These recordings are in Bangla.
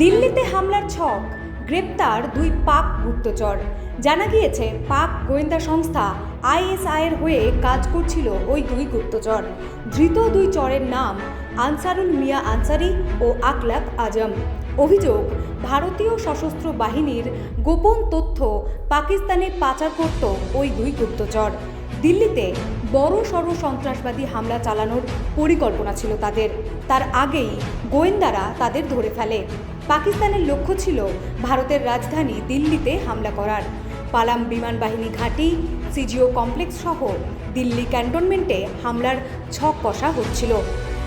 দিল্লিতে হামলার ছক, গ্রেপ্তার দুই পাক গুপ্তচর। জানা গিয়েছে, পাক গোয়েন্দা সংস্থা আইএসআইয়ের হয়ে কাজ করছিল ওই দুই গুপ্তচর। ধৃত দুই চরের নাম আনসারুল মিয়া আনসারি ও আকলাক আজম। অভিযোগ, ভারতীয় সশস্ত্র বাহিনীর গোপন তথ্য পাকিস্তানে পাচার করত ওই দুই গুপ্তচর। দিল্লিতে বড় সড় সন্ত্রাসবাদী হামলা চালানোর পরিকল্পনা ছিল তাদের। তার আগেই গোয়েন্দারা তাদের ধরে ফেলে। পাকিস্তানের লক্ষ্য ছিল ভারতের রাজধানী দিল্লিতে হামলা করার পালাম বিমান বাহিনী ঘাঁটি সিজিও কমপ্লেক্স সহ দিল্লি ক্যান্টনমেন্টে হামলার ছক কষা হচ্ছিল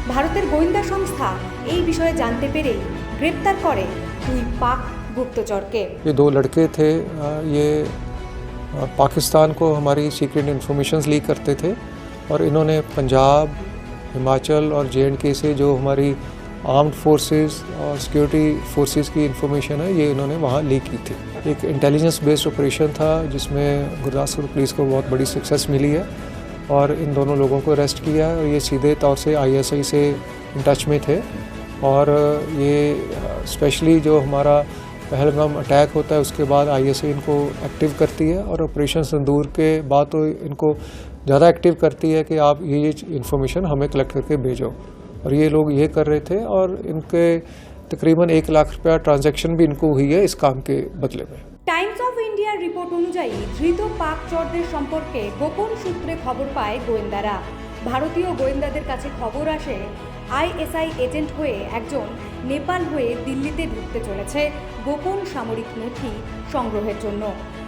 ভারতের গোয়েন্দা সংস্থা এই বিষয়ে জানতে পেরেই গ্রেপ্তার করে দুই পাক গুপ্তচরকে ये दो लड़के थे अ, ये अ, पाकिस्तान को हमारी सीक्रेट इन्फॉर्मेशंस लीक करते थे और इन्होंने पंजाब हिमाचल और जे एंड के से जो हमारी आर्म्ड फोर्सेस और सिक्योरिटी फोर्सेस की इन्फॉर्मेशन है, ये इन्होंने वहाँ लीक की थी। एक इंटेलिजेंस बेस्ड ऑपरेशन था, जिसमें गुरदासपुर पुलिस को बहुत बड़ी सक्सेस मिली है और इन दोनों लोगों को अरेस्ट किया और ये सीधे तौर से आईएसआई से इन टच में थे। और ये स्पेशली जो हमारा पहलगाम अटैक होता है, उसके बाद आईएसआई इनको एक्टिव करती है और ऑपरेशन संदूर के बाद तो इनको ज़्यादा एक्टिव करती है कि आप ये इन्फॉर्मेशन हमें कलेक्ट करके भेजो। और ये लोग ये कर रहे थे और इनके तकरीबन एक लाख रुपया ट्रांजैक्शन भी इनको हुई है इस काम के बदले में টাইমস অফ ইন্ডিয়ার রিপোর্ট অনুযায়ী ধৃত পাক চরদের সম্পর্কে গোপন সূত্রে খবর পায় গোয়েন্দারা ভারতীয় গোয়েন্দাদের কাছে খবর আসে আইএসআই এজেন্ট হয়ে একজন নেপাল হয়ে দিল্লিতে ঢুকতে চলেছে গোপন সামরিক নথি সংগ্রহের জন্য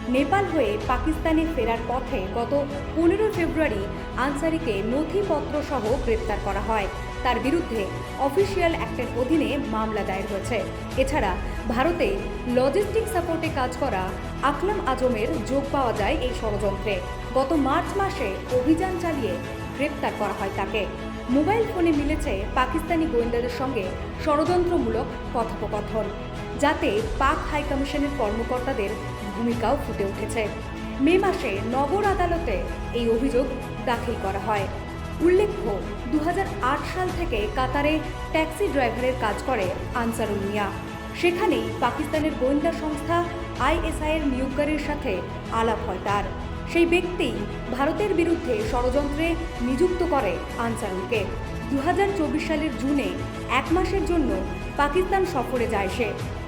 নেপাল হয়ে পাকিস্তানে ফেরার পথে গত পনেরো ফেব্রুয়ারি আনসারিকে নথিপত্র সহ গ্রেপ্তার করা হয় তার বিরুদ্ধে অফিসিয়াল অ্যাক্টের অধীনে মামলা দায়ের হয়েছে। এছাড়া ভারতে লজিস্টিক সাপোর্টে কাজ করা আকলাম আজমের যোগ পাওয়া যায় এই ষড়যন্ত্রে। গত মার্চ মাসে অভিযান চালিয়ে গ্রেপ্তার করা হয় তাকে। মোবাইল ফোনে মিলেছে পাকিস্তানি গোয়েন্দাদের সঙ্গে ষড়যন্ত্রমূলক কথোপকথন, যাতে পাক হাইকমিশনের কর্মকর্তাদের ভূমিকাও ফুটে উঠেছে। মে মাসে নগর আদালতে এই অভিযোগ দাখিল করা হয়। উল্লেখ্য দু হাজার আট সাল থেকে কাতারে ট্যাক্সি ড্রাইভারের কাজ করে আনসারুল মিয়া। সেখানেই পাকিস্তানের গোয়েন্দা সংস্থা আইএসআইয়ের নিয়োগকারীর সাথে আলাপ হয় তার। সেই ব্যক্তি ভারতের বিরুদ্ধে ষড়যন্ত্রে নিযুক্ত করে আনসারুলকে। দু হাজার চব্বিশ সালের জুনে এক মাসের জন্য পাকিস্তান সফরে যায় সে।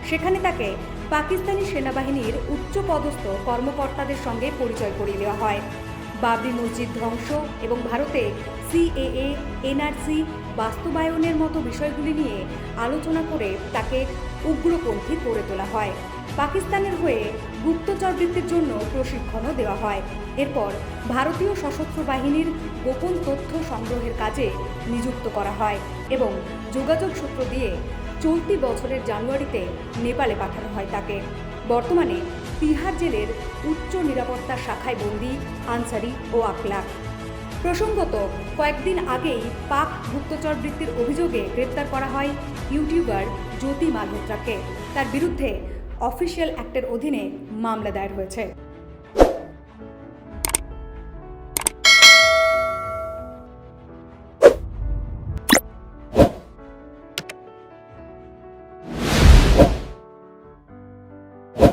সেখানে তাকে পাকিস্তানি সেনাবাহিনীর উচ্চপদস্থ কর্মকর্তাদের সঙ্গে পরিচয় করিয়ে দেওয়া হয়। বাবরি মসজিদ ধ্বংস এবং ভারতে সিএএ, এনআরসি বাস্তবায়নের মতো বিষয়গুলি নিয়ে আলোচনা করে তাকে উগ্রপন্থী করে তোলা হয়। পাকিস্তানের হয়ে গুপ্তচর বৃত্তির জন্য প্রশিক্ষণও দেওয়া হয়। এরপর ভারতীয় সশস্ত্র বাহিনীর গোপন তথ্য সংগ্রহের কাজে নিযুক্ত করা হয় এবং যোগাযোগ সূত্র দিয়ে চলতি বছরের জানুয়ারিতে নেপালে পাঠানো হয় তাকে। বর্তমানে তিহার জেলের উচ্চ নিরাপত্তা শাখায় বন্দি, আনসারি ও আকলাক প্রসঙ্গত, কয়েকদিন আগেই পাক গুপ্তচর বৃত্তির অভিযোগে গ্রেপ্তার করা হয় ইউটিউবার জ্যোতি মালহোত্রাকে। তার বিরুদ্ধে অফিসিয়াল অ্যাক্টের অধীনে মামলা দায়ের হয়েছে।